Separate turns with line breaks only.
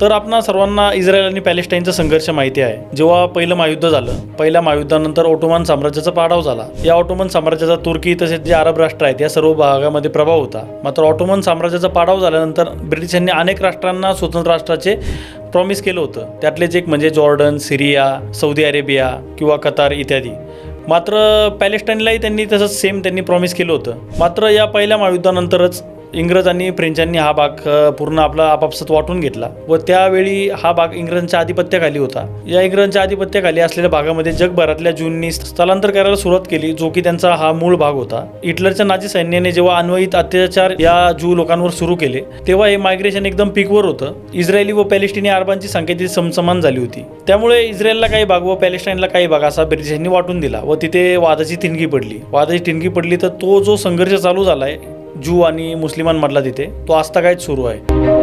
तर आपणा सर्वांना इस्रायल आणि पॅलेस्टाईनचा संघर्ष माहिती आहे. जेव्हा पहिलं महायुद्ध झालं पहिल्या महायुद्धानंतर ऑटोमन साम्राज्याचा पाडाव झाला. या ऑटोमन साम्राज्याचा तुर्की तसेच जे अरब राष्ट्र आहेत या सर्व भागामध्ये प्रभाव होता. मात्र ऑटोमन साम्राज्याचा पाडाव झाल्यानंतर ब्रिटिशांनी अनेक राष्ट्रांना स्वतंत्र राष्ट्राचे प्रॉमिस केलं होतं. त्यातलेच एक म्हणजे जॉर्डन सिरिया सौदी अरेबिया किंवा कतार इत्यादी. मात्र पॅलेस्टाईनलाही त्यांनी तसंच सेम त्यांनी प्रॉमिस केलं होतं. मात्र या पहिल्या महायुद्धानंतरच इंग्रजांनी फ्रेंचांनी हा भाग पूर्ण आपला आपापसात वाटून घेतला व त्यावेळी हा भाग इंग्रजांच्या आधिपत्याखाली होता. या इंग्रजांच्या आधिपत्याखाली असलेल्या भागामध्ये जगभरातल्या ज्यूंनी स्थलांतर करायला सुरुवात केली जो की त्यांचा हा मूळ भाग होता. हिटलरच्या नाझी सैन्याने जेव्हा अन्वयित अत्याचार या ज्यू लोकांवर सुरू केले तेव्हा हे मायग्रेशन एकदम पीकवर होतं. इस्रायली व पॅलेस्टिनी अरबांची संख्या तिथे समसमान झाली होती. त्यामुळे इस्रायलला काही भाग व पॅलेस्टाईनला काही भाग असा ब्रिटिशांनी वाटून दिला व तिथे वादाची ठिणगी पडली. वादाची ठिणगी पडली तर तो जो संघर्ष चालू झालाय जू आणि मुस्लिमांमधला तिथे तो आजतागायत सुरू आहे.